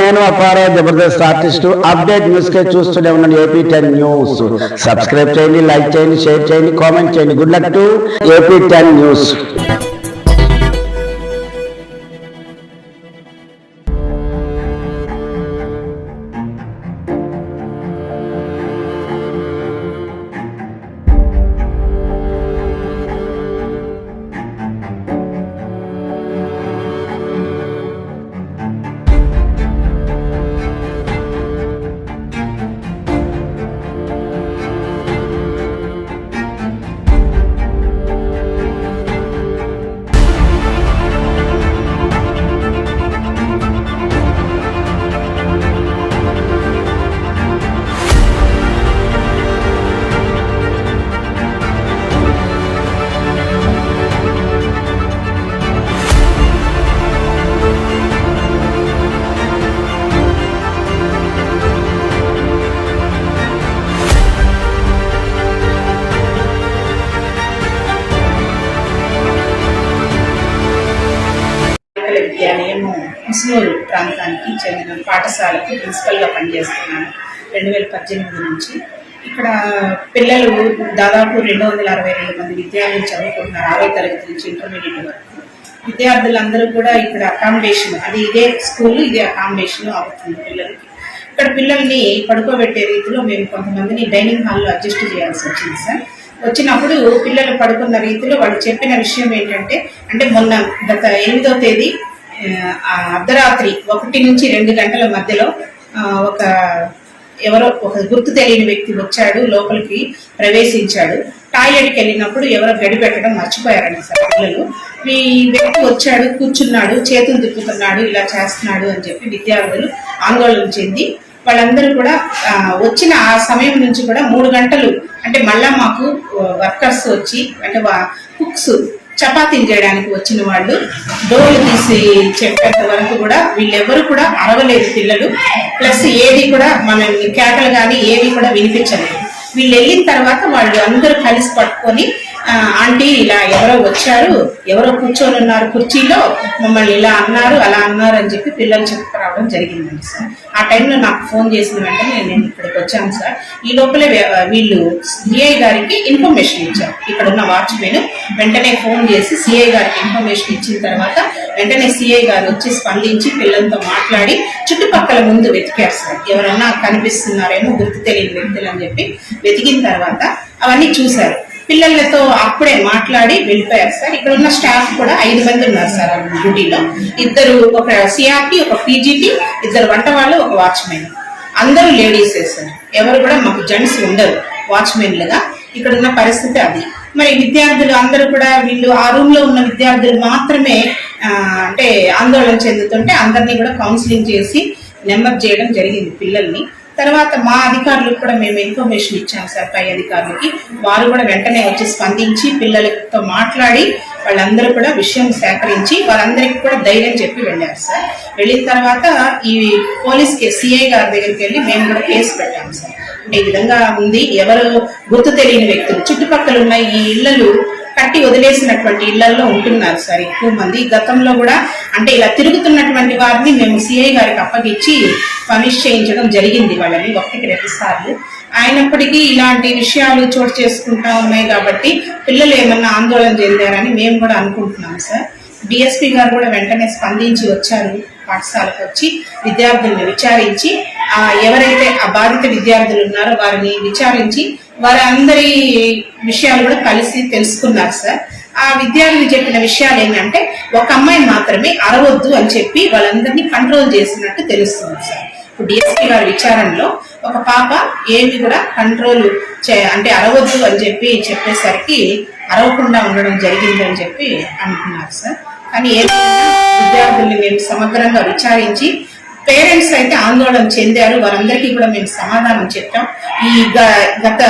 నేను అపారా Jabardasth artist update news కే చూస్తూనే ఉన్నాను ఏపీ టెన్ న్యూస్. సబ్స్క్రైబ్ చేయండి లైక్ చేయండి షేర్ చేయండి కామెంట్ చేయండి. Good luck to AP ten news. Musunuru ప్రాంతానికి చెందిన పాఠశాలకు ప్రిన్సిపల్గా పనిచేస్తున్నాను. రెండు వేల పద్దెనిమిది నుంచి. ఇక్కడ పిల్లలు దాదాపు రెండు వందల అరవై రెండు మంది విద్యార్థులు చదువుకుంటున్నారు ఆరో తరగతి నుంచి ఇంటర్మీడియట్ వరకు. విద్యార్థులందరూ కూడా ఇక్కడ అకామిడేషన్ అది ఇదే స్కూల్ ఇదే అకామిడేషన్ అవుతుంది పిల్లలకి. ఇక్కడ పిల్లల్ని పడుకోబెట్టే రీతిలో మేము కొంతమందిని డైనింగ్ హాల్లో అడ్జస్ట్ చేయాల్సి వచ్చింది సార్. వచ్చినప్పుడు పిల్లలు పడుకున్న రీతిలో వాళ్ళు చెప్పిన విషయం ఏంటంటే అంటే మొన్న గత ఎనిమిదో తేదీ అర్ధరాత్రి ఒకటి నుంచి రెండు గంటల మధ్యలో ఒక ఎవరో ఒక గుర్తు తెలియని వ్యక్తి వచ్చాడు లోపలికి ప్రవేశించాడు. టాయిలెట్కి వెళ్ళినప్పుడు ఎవరో గడి పెట్టడం మర్చిపోయారండి సార్ పిల్లలు. మీ వ్యక్తి వచ్చాడు కూర్చున్నాడు చేతులు తిప్పుతున్నాడు ఇలా చేస్తున్నాడు అని చెప్పి విద్యార్థులు ఆందోళన చెంది వాళ్ళందరూ కూడా వచ్చిన ఆ సమయం నుంచి కూడా మూడు గంటలు అంటే మళ్ళా మాకు వర్కర్స్ వచ్చి అంటే కుక్స్ చపాతీలు చేయడానికి వచ్చిన వాళ్ళు డోలు తీసి చెప్పేంత వరకు కూడా వీళ్ళెవరు కూడా అరవలేదు పిల్లలు. ప్లస్ ఏది కూడా మన కేకలు కానీ ఏవి కూడా వినిపించలేదు. వీళ్ళు వెళ్ళిన తర్వాత వాళ్ళు అందరూ కలిసి పట్టుకొని ఆంటీ ఇలా ఎవరో వచ్చారు ఎవరో కూర్చొని ఉన్నారు కుర్చీలో మమ్మల్ని ఇలా అన్నారు అలా అన్నారు అని చెప్పి పిల్లలు చెప్పుకురావడం జరిగిందండి సార్. ఆ టైంలో నాకు ఫోన్ చేసిన వెంటనే నేను ఇక్కడికి వచ్చాను సార్. ఈ లోపలే వీళ్ళు సిఐ గారికి ఇన్ఫర్మేషన్ ఇచ్చారు. ఇక్కడ ఉన్న వాచ్మెన్ వెంటనే ఫోన్ చేసి సిఐ గారికి ఇన్ఫర్మేషన్ ఇచ్చిన తర్వాత వెంటనే సిఐ గారు వచ్చి స్పందించి పిల్లలతో మాట్లాడి చుట్టుపక్కల ముందు వెతికారు సార్. ఎవరన్నా కనిపిస్తున్నారేమో గుర్తు తెలియని వ్యక్తులు అని చెప్పి వెతికిన తర్వాత అవన్నీ చూశారు. పిల్లలతో అప్పుడే మాట్లాడి వెళ్ళిపోయారు సార్. ఇక్కడ ఉన్న స్టాఫ్ కూడా ఐదు మంది ఉన్నారు సార్ డ్యూటీలో. ఇద్దరు ఒక సిఆర్టీ ఒక పీజీటీ ఇద్దరు వంట వాళ్ళు ఒక వాచ్మెన్. అందరూ లేడీసే సార్. ఎవరు కూడా మాకు జెంట్స్ ఉండరు వాచ్మెన్లుగా. ఇక్కడ ఉన్న పరిస్థితి అది. మరి విద్యార్థులు అందరూ కూడా వీళ్ళు ఆ రూమ్లో ఉన్న విద్యార్థులు మాత్రమే అంటే ఆందోళన చెందుతుంటే అందరినీ కూడా కౌన్సిలింగ్ చేసి నెంబర్ చేయడం జరిగింది పిల్లల్ని. తర్వాత మా అధికారులకు కూడా మేము ఇన్ఫర్మేషన్ ఇచ్చాం సార్ పై అధికారులకి. వారు కూడా వెంటనే వచ్చి స్పందించి పిల్లలతో మాట్లాడి వాళ్ళందరూ కూడా విషయం సేకరించి వారందరికి కూడా ధైర్యం చెప్పి వెళ్ళారు సార్. వెళ్ళిన తర్వాత ఈ పోలీస్ కేసు సిఐ గారి దగ్గరికి వెళ్ళి మేము కూడా కేసు పెట్టాము సార్. అంటే ఈ విధంగా ఉంది. ఎవరు గుర్తు తెలియని వ్యక్తులు చుట్టుపక్కల ఉన్న ఈ ఇళ్ళలు కట్టి వదిలేసినటువంటి ఇళ్ళలో ఉంటున్నారు సార్ ఎక్కువ మంది. గతంలో కూడా అంటే ఇలా తిరుగుతున్నటువంటి వారిని మేము సిఐ గారికి అప్పగించి పనిష్ చేయించడం జరిగింది వాళ్ళని ఒకటికి రెండు సార్లు. అయినప్పటికీ ఇలాంటి విషయాలు చోటు చేసుకుంటా ఉన్నాయి కాబట్టి పిల్లలు ఏమన్నా ఆందోళన చెందారని మేము కూడా అనుకుంటున్నాం సార్. డిఎస్పి గారు కూడా వెంటనే స్పందించి వచ్చారు పాఠశాలకు వచ్చి విద్యార్థుల్ని విచారించి ఎవరైతే ఆ బాధిత విద్యార్థులు ఉన్నారో వారిని విచారించి వారందరి విషయాలు కూడా కలిసి తెలుసుకున్నారు సార్. ఆ విద్యార్థులు చెప్పిన విషయాలు ఏంటంటే ఒక అమ్మాయిని మాత్రమే అరవద్దు అని చెప్పి వాళ్ళందరినీ కంట్రోల్ చేసినట్టు తెలుస్తుంది సార్. ఇప్పుడు డిఎస్పీ గారి విచారణలో ఒక పాప ఏమి కూడా కంట్రోల్ చే అంటే అరవద్దు అని చెప్పి చెప్పేసరికి అరవకుండా ఉండడం జరిగింది అని చెప్పి అంటున్నారు సార్. కానీ ఏదైనా విద్యార్థుల్ని మేము సమగ్రంగా విచారించి పేరెంట్స్ అయితే ఆందోళన చెందారు. వారందరికీ కూడా మేము సమాధానం చెప్పాం. ఈ గ- గత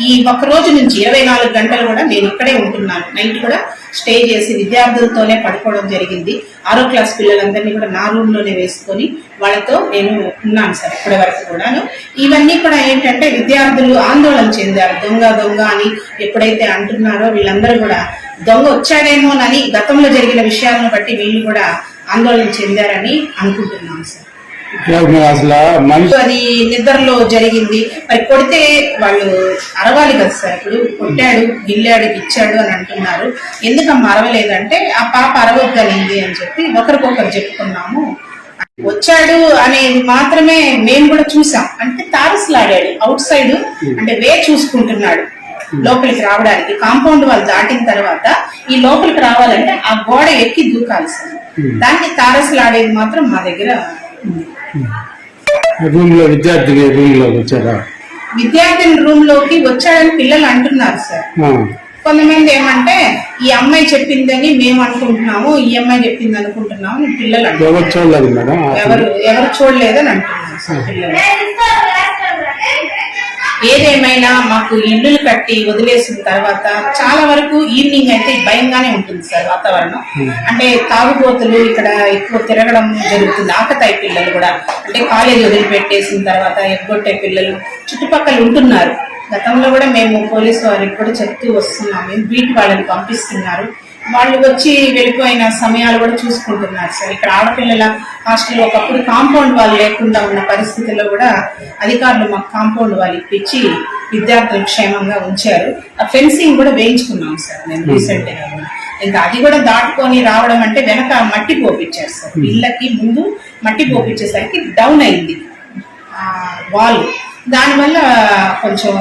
ఈ ఒక్క రోజు నుంచి ఇరవై నాలుగు గంటలు కూడా నేను ఇక్కడే ఉంటున్నాను. నైట్ కూడా స్టే చేసి విద్యార్థులతోనే పడుకోవడం జరిగింది. ఆరో క్లాస్ పిల్లలందరినీ కూడా నా రూమ్లోనే వేసుకొని వాళ్ళతో నేను ఉన్నాను సార్ ఇప్పటి వరకు కూడాను. ఇవన్నీ కూడా ఏంటంటే విద్యార్థులు ఆందోళన చెందారు. దొంగ దొంగ అని ఎప్పుడైతే అంటున్నారో వీళ్ళందరూ కూడా దొంగ వచ్చాడేమోనని గతంలో జరిగిన విషయాలను బట్టి వీళ్ళు కూడా ఆందోళన చెందారని అనుకుంటున్నాం సార్. అది నిద్రలో జరిగింది. మరి కొడితే వాళ్ళు అరవాలి కదా సార్. ఇప్పుడు కొట్టాడు గిల్లాడు ఇచ్చాడు అని అంటున్నారు. ఎందుకమ్మా అరవలేదంటే ఆ పాప అరవద్దనింది అని చెప్పి ఒకరికొకరు చెప్పుకున్నాము. వచ్చాడు అనేది మాత్రమే మేము కూడా చూసాం. అంటే తారసులాడాడు అవుట్ సైడ్ అంటే వే చూసుకుంటున్నాడు. లోపలికి రావడానికి కాంపౌండ్ వాళ్ళు దాటిన తర్వాత ఈ లోపలికి రావాలంటే ఆ గోడ ఎక్కి దూకాలి సార్ దాన్ని తారసులాడేది మాత్రం మా దగ్గర ఉంది. రూమ్లో విద్యార్థి రూమ్లోకి వచ్చారా? విద్యార్థిని రూమ్లోకి వచ్చాడని పిల్లలు అంటున్నారు సార్. కొంతమంది ఏమంటే ఈ అమ్మాయి చెప్పిందని మేము అనుకుంటున్నాము ఈ అమ్మాయి చెప్పింది అనుకుంటున్నాము అని పిల్లలు ఎవరు ఎవరు చూడలేదని అంటున్నారు సార్ పిల్లలు. ఏదేమైనా మాకు ఇల్లులు కట్టి వదిలేసిన తర్వాత చాలా వరకు ఈవినింగ్ అయితే భయంగానే ఉంటుంది సార్ వాతావరణం. అంటే తాగుబోతులు ఇక్కడ ఎక్కువ తిరగడం జరుగుతుంది. ఆకతాయి పిల్లలు కూడా. అంటే కాలేజ్ వదిలిపెట్టేసిన తర్వాత ఎగ్గొట్టే పిల్లలు చుట్టుపక్కల ఉంటున్నారు. గతంలో కూడా మేము పోలీసు వారికి కూడా చెప్తూ వస్తున్నాము బీట్ వాళ్ళని పంపిస్తున్నారు. వాళ్ళు వచ్చి వెళ్ళిపోయిన సమయాలు కూడా చూసుకుంటున్నారు సార్. ఇక్కడ ఆడపిల్లల హాస్టల్ ఒకప్పుడు కాంపౌండ్ వాళ్ళు లేకుండా ఉన్న పరిస్థితుల్లో కూడా అధికారులు మాకు కాంపౌండ్ వాళ్ళు ఇప్పించి విద్యార్థులు క్షేమంగా ఉంచారు. ఆ ఫెన్సింగ్ కూడా వేయించుకున్నాం సార్ మేము రీసెంట్గా కూడా. ఇంకా అది కూడా దాటుకొని రావడం అంటే వెనక మట్టి పోపించారు సార్. ఇళ్ళకి ముందు మట్టి పోపించేసరికి డౌన్ అయింది. వాల్ దానివల్ల కొంచెం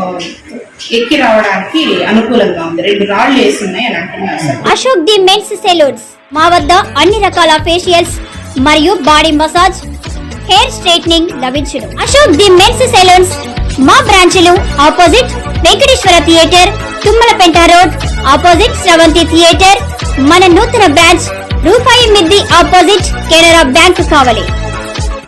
ఎక్కి రావడానికి అనుకూలంగా ఉంది. రెండు రాళ్ళు వేసి ఉన్నాయి అని అంటున్నారు sir. Ashok the men's salons. మా వద్ద అన్ని రకాల ఫేషియల్స్ మరియు బాడీ మసాజ్ హెయిర్ స్ట్రైట్నింగ్ లభించును. Ashok the men's salons. మా బ్రాంచ్లు opposite Venkateswara theatre Tummalapenta road opposite Sravanthi theatre. మన నూతన బ్రాంచ్ రూపాయి మిద్ది ఆపోజిట్ కెనరా బ్యాంక్ కావాలి.